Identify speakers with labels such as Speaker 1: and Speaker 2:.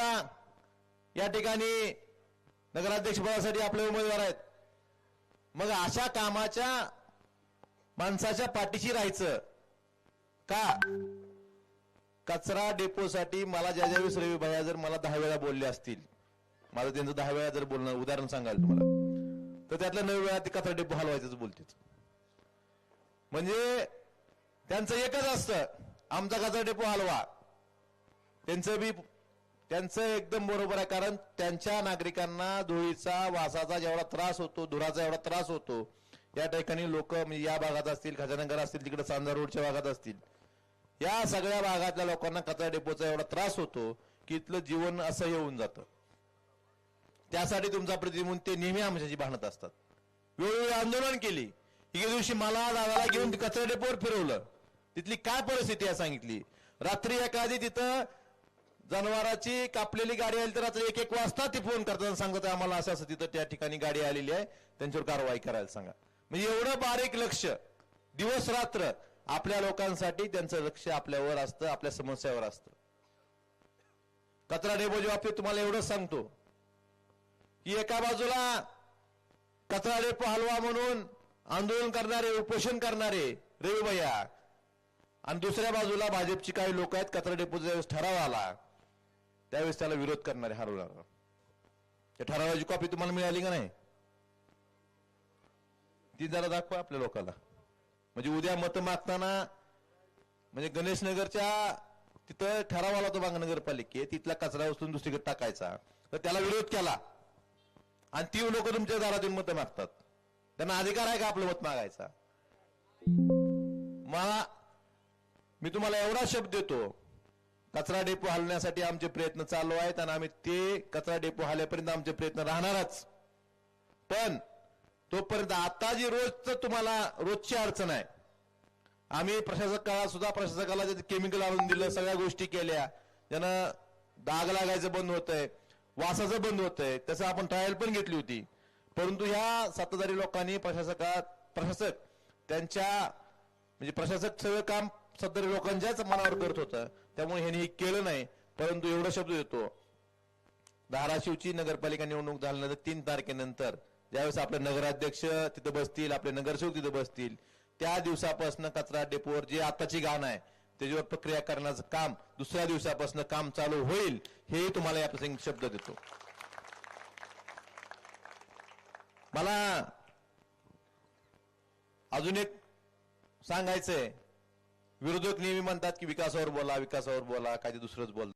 Speaker 1: सुद्धा या ठिकाणी नगराध्यक्षपदासाठी आपले उमेदवार आहेत. मग अशा कामाच्या माणसाच्या पाठीशी राहायचं का? कचरा डेपोसाठी मला ज्या ज्यावेळेस रवी भैया जर मला दहा वेळा बोलले असतील माझं त्यांचं दहा वेळा जर बोलणं उदाहरण सांगाल तुम्हाला तर त्यातल्या नऊ वेळा ते कचरा डेपो हलवायचं बोलतेच म्हणजे त्यांचं एकच असतं आमचा कचरा डेपो हलवा. त्यांचं बी त्यांचं एकदम बरोबर आहे कारण त्यांच्या नागरिकांना धुळीचा वासाचा जेवढा त्रास होतो धुराचा एवढा त्रास होतो या ठिकाणी लोक म्हणजे या भागात असतील खजानगर असतील तिकडे सांजा रोडच्या भागात असतील. या सगळ्या भागातल्या लोकांना कचरा डेपोचा एवढा त्रास होतो की इथलं जीवन असं येऊन जातं. त्यासाठी तुमचा प्रतिमून ते नेहमी आमच्याशी भांडत असतात. वेळोवेळी आंदोलन केली. एके दिवशी मला दादाला घेऊन कचरा डेपोवर फिरवलं. तिथली काय परिस्थिती आहे सांगितली. रात्री एखादी तिथं जनावराची कापलेली गाडी आली तर रात्री एक एक वाजता ती फोन करताना सांगत आम्हाला असं असं तिथं त्या ठिकाणी गाडी आलेली आहे त्यांच्यावर कारवाई करायला सांगा. म्हणजे एवढं बारीक लक्ष. दिवस रात्र आपल्या लोकांसाठी त्यांचं लक्ष आपल्यावर असतं आपल्या समस्यावर असतं. कचरा डेपोच्या बाबतीत तुम्हाला एवढंच सांगतो. की एका बाजूला कचरा डेपो हलवा म्हणून आंदोलन करणारे उपोषण करणारे रेवी भैया आणि दुसऱ्या बाजूला भाजपची काही लोक आहेत कचरा डेपोचा ठराव आला. त्यावेळेस त्याला विरोध करणारे हरवला त्या ठरावाची कॉपी तुम्हाला मिळाली का नाही? ती जरा दाखवा आपल्या लोकांना म्हणजे उद्या मत मागताना म्हणजे गणेशनगरच्या तिथं ठराव आला होता नगरपालिकेत तिथला कचरा उचलून दुसरीकडे टाकायचा. तर त्याला विरोध केला. आणि ती लोक तुमच्या दारातून मत मागतात. त्यांना अधिकार आहे का आपलं मत मागायचा? मला मी तुम्हाला एवढा शब्द देतो. कचरा डेपो हलण्यासाठी आमचे प्रयत्न चालू आहेत आणि आम्ही ते कचरा डेपो हल्यापर्यंत आमचे प्रयत्न राहणारच. पण तोपर्यंत आता जी रोजच तुम्हाला रोजची अडचण आहे आम्ही प्रशासकाला सुद्धा प्रशासकाला केमिकल आणून दिलं सगळ्या गोष्टी केल्या ज्यानं दाग लागायचं बंद होतंय वासाचं बंद होतंय तसं आपण ट्रायल पण घेतली होती. परंतु ह्या सत्ताधारी लोकांनी प्रशासकात प्रशासक त्यांच्या म्हणजे प्रशासक सगळं काम सत्ताधारी लोकांच्याच मनावर करत होतं. त्यामुळे ह्यांनी हे केलं नाही परंतु एवढा शब्द देतो. धाराशिवची नगरपालिका निवडणूक झाल्यानंतर तीन तारखेनंतर ज्यावेळेस आपले नगराध्यक्ष तिथं बसतील आपले नगरसेवक तिथं बसतील त्या दिवसापासून कचरा डेपोवर जे आताची गाणं आहे त्याच्यावर प्रक्रिया करण्याचं काम दुसऱ्या दिवसापासून काम चालू होईल हे तुम्हाला या प्रसंगी शब्द देतो. मला अजून एक सांगायचंय. विरोधक नेहमी म्हणतात की विकासावर बोला विकासावर बोला काय ते दुसरंच बोल